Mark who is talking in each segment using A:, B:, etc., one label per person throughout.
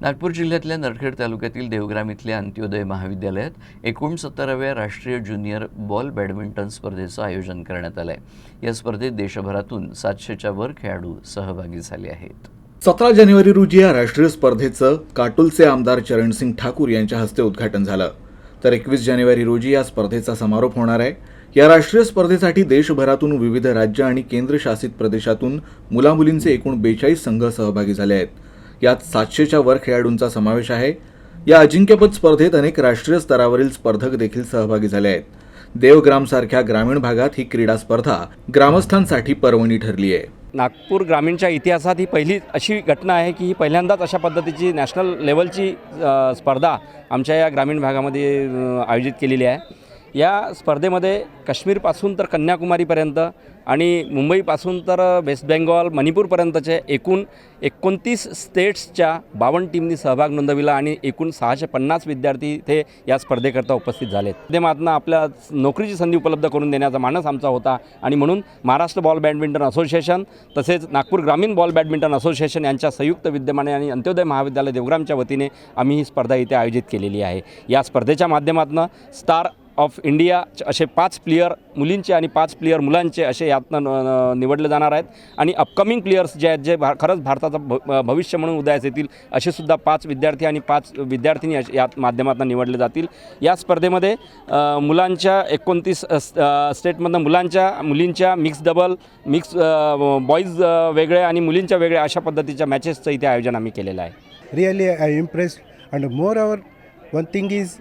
A: नागपूर जिल्ह्यातल्या नरखेड तालुक्यातील देवग्राम इथल्या अंत्योदय महाविद्यालयात एकोणसत्तराव्या राष्ट्रीय ज्युनियर बॉल बॅडमिंटन स्पर्धेचं आयोजन करण्यात आलं आहे या स्पर्धेत देशभरातून सातशेच्या वर खेळाडू सहभागी झाले आहेत.
B: सतरा जानेवारी रोजी या राष्ट्रीय स्पर्धेचं काटोलचे आमदार चरणसिंग ठाकूर यांच्या हस्ते उद्घाटन झालं. तर एकवीस जानेवारी रोजी या स्पर्धेचा समारोप होणार आहे. या राष्ट्रीय स्पर्धेसाठी देशभरातून विविध राज्य आणि केंद्रशासित प्रदेशातून मुलामुलींचे एकूण बेचाळीस संघ सहभागी झाले आहेत. यात सातशेच्या वर खेळाडूंचा समावेश आहे. या अजिंक्यपद स्पर्धेत अनेक राष्ट्रीय स्तरावरील स्पर्धक देखील सहभागी झाले आहेत. देवग्रामसारख्या ग्रामीण भागात ही क्रीडा स्पर्धा ग्रामस्थांसाठी पर्वणी ठरली आहे.
C: नागपूर ग्रामीणच्या इतिहासात ही पहिली अशी घटना आहे की ही पहिल्यांदाच अशा पद्धतीची नॅशनल लेवलची स्पर्धा आमच्या या ग्रामीण भागामध्ये आयोजित केलेली आहे. या स्पर्धेमध्ये काश्मीरपासून तर कन्याकुमारीपर्यंत आणि मुंबईपासून तर वेस्ट बेंगॉल मणिपूरपर्यंतचे एकूण एकोणतीस स्टेट्सच्या बावन्न टीमनी सहभाग नोंदविला आणि एकूण सहाशे पन्नास विद्यार्थी इथे या स्पर्धेकरता उपस्थित झालेत. माध्यमातून आपल्या नोकरीची संधी उपलब्ध करून देण्याचा मानस आमचा होता आणि म्हणून महाराष्ट्र बॉल बॅडमिंटन असोसिएशन तसेच नागपूर ग्रामीण बॉल बॅडमिंटन असोसिएशन यांच्या संयुक्त विद्यमाने आणि अंत्योदय महाविद्यालय देवग्रामच्या वतीने आम्ही ही स्पर्धा इथे आयोजित केलेली आहे. या स्पर्धेच्या माध्यमातून स्टार ऑफ इंडिया असे पाच प्लेयर मुलींचे आणि पाच प्लेयर मुलांचे असे यातनं निवडले जाणार आहेत. आणि अपकमिंग प्लेयर्स जे आहेत जे भा खरंच भारताचं भ भविष्य म्हणून उदयास येतील असेसुद्धा पाच विद्यार्थी आणि पाच विद्यार्थिनी या माध्यमातून निवडले जातील. या स्पर्धेमध्ये मुलांच्या एकोणतीस स्टेटमधनं मुलांच्या मुलींच्या मिक्स डबल मिक्स बॉईज वेगळे आणि मुलींच्या वेगळ्या अशा पद्धतीच्या मॅचेसचं इथे आयोजन आम्ही केलेलं आहे.
D: Really I impressed and more over one thing is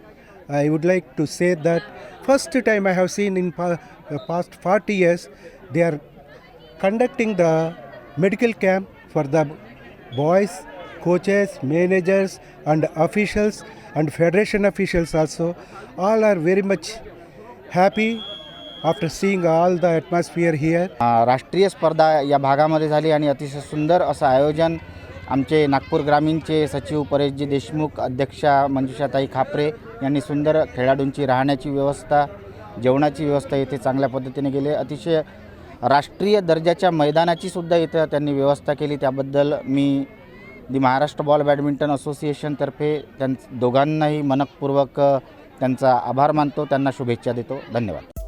D: i would like to say that first time i have seen in pa- uh, past 40 years they are conducting the medical camp for the boys coaches managers and officials and federation officials also all are very much happy after seeing all the atmosphere here
E: राष्ट्रीय स्पर्धा या भागामध्ये झाली आणि अतिशय सुंदर असं आयोजन आमचे नागपूर ग्रामीणचे सचिव परेशजी देशमुख अध्यक्षा मंजुषाताई खापरे यांनी सुंदर खेळाडूंची राहण्याची व्यवस्था जेवणाची व्यवस्था इथे चांगल्या पद्धतीने केली. अतिशय राष्ट्रीय दर्जाच्या मैदानाची सुद्धा इथं त्यांनी व्यवस्था केली. त्याबद्दल मी दी महाराष्ट्र बॉल बॅडमिंटन असोसिएशनतर्फे त्यां दोघांनाही मनपूर्वक त्यांचा आभार मानतो. त्यांना शुभेच्छा देतो. धन्यवाद.